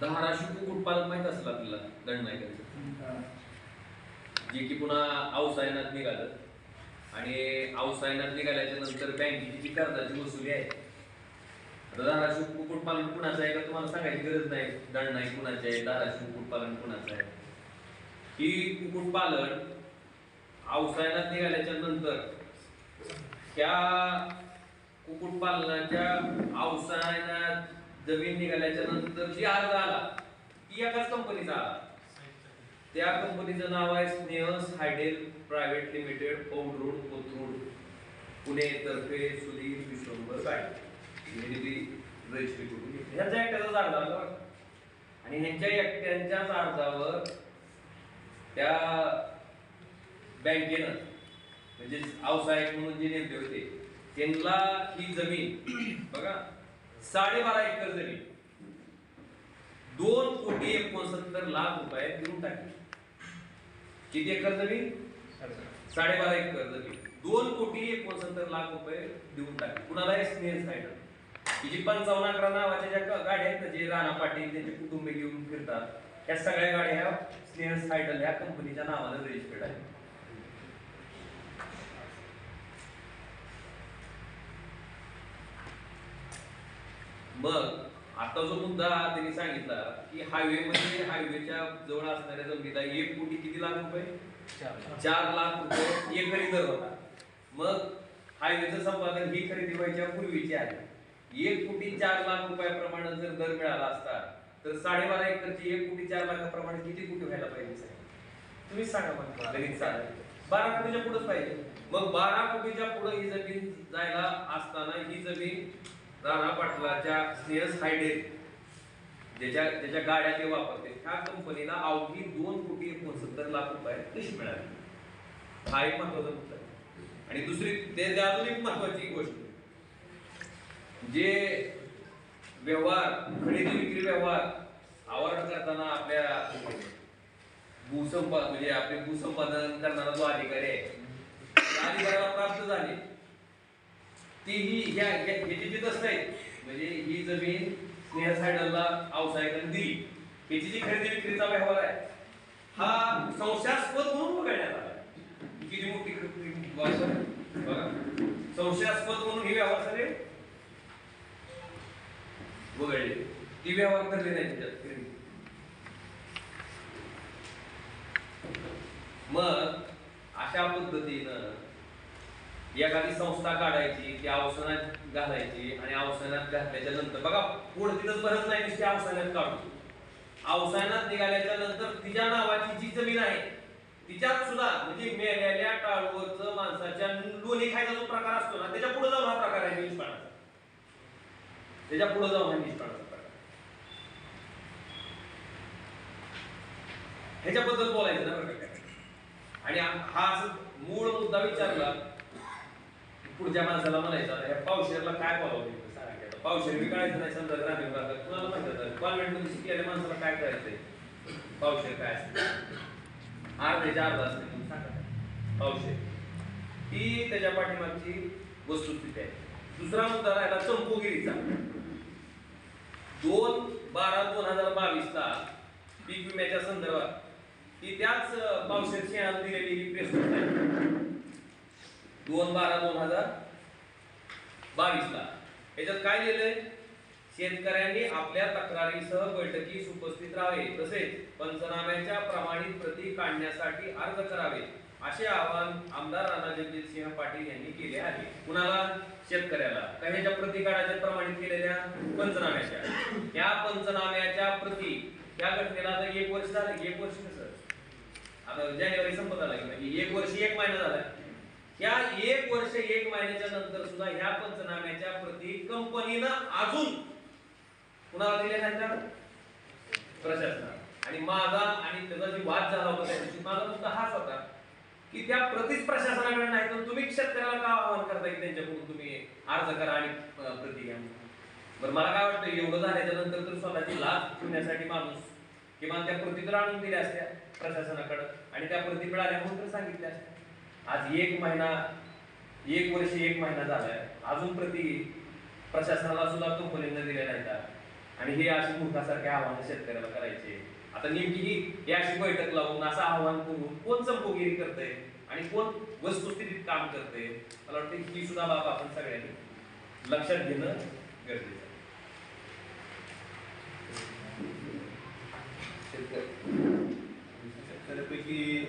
धाराशिव कुक्कुटपालक माहीत असेल आपल्याला दंडनायकांचं. जे की पुन्हा अवसायनात निघालं. आणि अवसायनात निघाल्याच्या नंतर बँकेची जी कर्जाची वसुली आहे आता धाराशिव कुक्कुटपालन कुणाचं आहे का तुम्हाला सांगायची गरज नाही. दंडनाईक कुणाचे आहे धाराशिव कुक्कुटपालन कुणाचं आहे. ही कुक्कुटपालन अवसायनात निघाल्याच्या नंतर त्या कुक्कुटपालनाच्या अवसायनात जमीन निघाल्याच्या नंतर जी अर्ज आला ती एकाच कंपनीचा आला. त्या कंपनीचं नाव आहे Snehas hydel private limited Om road Kothrud Pune तर्फे सुधीर विश्वंभर गाडी रजिस्ट्री करून घेतली एकट्याचाच अर्ज आला आणि ह्यांच्या एकट्यांच्याच अर्जावर त्या बँकेनं म्हणजे अवसायक म्हणून जे नेमले होते त्यांना ही जमीन बघा साडेबारा एकर जमीन. दोन कोटी एकोणसत्तर लाख रुपये देऊन टाकले. किती एकर जमीन? साडेबारा एकर जमीन. दोन कोटी एकोणसत्तर लाख रुपये देऊन टाकले. कुणाला आहे स्नेह सायडर? ही जी पंचावन्न अकरा नावाच्या ज्या गाड्या आहेत ना जे राणा पाटील त्यांचे कुटुंब घेऊन फिरतात त्या सगळ्या गाड्या ह्या स्नेह सायडल ह्या कंपनीच्या नावानं रजिस्टर्ड आहेत. मग आता जो मुद्दा त्यांनी सांगितला की हायवे मध्ये हायवेच्या जवळ असणाऱ्या जमिनीला एक कोटी किती लाख रुपये? चार लाख. रुपये एक खरेदी दर होता. मग हायवेचं संपादन ही खरेदी व्हायच्या पूर्वीची आहे. एक कोटी चार लाख रुपयाप्रमाणे जर दर मिळाला असता तर साडेबारा एकरची एक कोटी चार लाखाप्रमाणे किती कोटी व्हायला पाहिजे साहेब? तुम्हीच सांगा मला. लगेच सांगा. बारा कोटीच्या पुढेच पाहिजे. मग बारा कोटीच्या पुढे ही जमीन जायला असताना ही जमीन राणा पाटलाच्या स्नेहस हायडेल ज्याच्या ज्याच्या गाड्या ते वापरते ह्या कंपनीला अवघी दोन कोटी एकोणसत्तर लाख रुपये कशी मिळाली. हा एक महत्त्वाचा मुद्दा आणि दुसरी ते ते अजून एक महत्वाची गोष्ट जे व्यवहार खरेदी विक्री व्यवहार आवरण करताना आपल्या भूसंपा म्हणजे आपले भूसंपादन करणारा जो अधिकारी आहे त्या अधिकाऱ्याला प्राप्त झाले. तीही ह्या ह्याची तिथंच नाही म्हणजे ही जमीन स्नेह सायडलला अवसायकाने दिली. ह्याची जी खरेदी विक्रीचा व्यवहार आहे हा संशयास्पद म्हणून पकडण्यात आला. किती मोठी खरेदी व्यवहार बघा संशयास्पद म्हणून हे व्यवहार झाले. वगळले. ती व्यवहार करले नाही त्याच्यात खरेदी. मग अशा पद्धतीनं एखादी संस्था काढायची ती अवसानात घालायची आणि अवसानात घातल्याच्या नंतर बघा पुढे तिथं परत नाही नुसती अवसानात काढतो अवसानात निघाल्याच्या नंतर तिच्या नावाची जी जमीन आहे तिच्यात सुद्धा म्हणजे मेलेल्या टाळूवरच माणसाच्या लोणी खायचा जो प्रकार असतो ना त्याच्या पुढे जाऊन हा प्रकार आहे निष्पाणाचा त्याच्या पुढे जाऊन हा निष्पाणाचा प्रकार. ह्याच्याबद्दल बोलायचं ना आणि हा असं मूळ मुद्दा विचारला पुढच्या माणसाला म्हणायचं ह्या पावशेरला काय बोलावं सांगा पावशेर मी कळायचं नाही समजा ग्रामीण भागात. कुणाला माहिती कॉन्व्हेंटमध्ये शिकलेल्या माणसाला काय करायचंय? पावशेर काय असते? अर्ध्याच्या अर्धा असते म्हणून सांगा. पावशेर. ही त्याच्या पाठीमागची वस्तुस्थिती आहे. दुसरा मुद्दा राहिला चंपूगिरीचा. दोन बारा दोन हजार बावीसला पीक विम्याच्या संदर्भात ही त्याच पावशेरची पावशेर दिलेली ही प्रेस आहे. दोन बारा दोन हजार बावीस ला याच्यात काय लिहिलंय? शेतकऱ्यांनी आपल्या तक्रारीसह बैठकीस उपस्थित राहावे. तसेच पंचनाम्याच्या प्रमाणित प्रती काढण्यासाठी अर्ज करावे. असे आवाहन आमदार राणा जगजितसिंह पाटील यांनी केले आहे. कुणाला? शेतकऱ्याला. का ह्याच्या प्रती काढायच्या प्रमाणित केलेल्या पंचनाम्याच्या? या पंचनाम्याच्या प्रती या घटनेला आता एक वर्ष झालं. एक वर्ष सर आता जानेवारी संपत आला की म्हणजे एक वर्ष एक महिना झाला. या एक वर्ष एक महिन्याच्या नंतर सुद्धा ह्या पंचनाम्याच्या प्रती कंपनीनं अजून कुणाला दिल्या त्यांच्या त्या प्रशासनाला. आणि माझा आणि त्याचा जी वाद झाला होता त्या माझा मुद्दा हाच होता की त्या प्रतीच प्रशासनाकडे नाही तर तुम्ही शेतकऱ्याला का आवाहन करता येईल त्यांच्याकडून तुम्ही अर्ज करा आणि प्रती घ्या? बरं मला काय वाटतं एवढं झाल्याच्यानंतर तर स्वतःची लाच ठेवण्यासाठी माणूस किमान त्या प्रती तर आणून दिल्या असत्या प्रशासनाकडं आणि त्या प्रती मिळाल्या म्हणून तर सांगितल्या असत्या. आज एक महिना एक वर्ष एक महिना झालाय. अजून प्रति प्रशासनाला सुद्धा कंपनीनं दिल्या नाही आणि हे अशी मूर्खासारखे आव्हानं शेतकऱ्याला करायचे. आता नेमकी ही हे अशी बैठक लावून असं आव्हान करून कोण चंपोगिरी करतंय आणि कोण वस्तुस्थितीत काम करतंय? मला वाटतं ही सुद्धा बाब आपण सगळ्यांनी लक्षात घेणं गरजेचं शेतकरी- शेतकऱ्यापैकी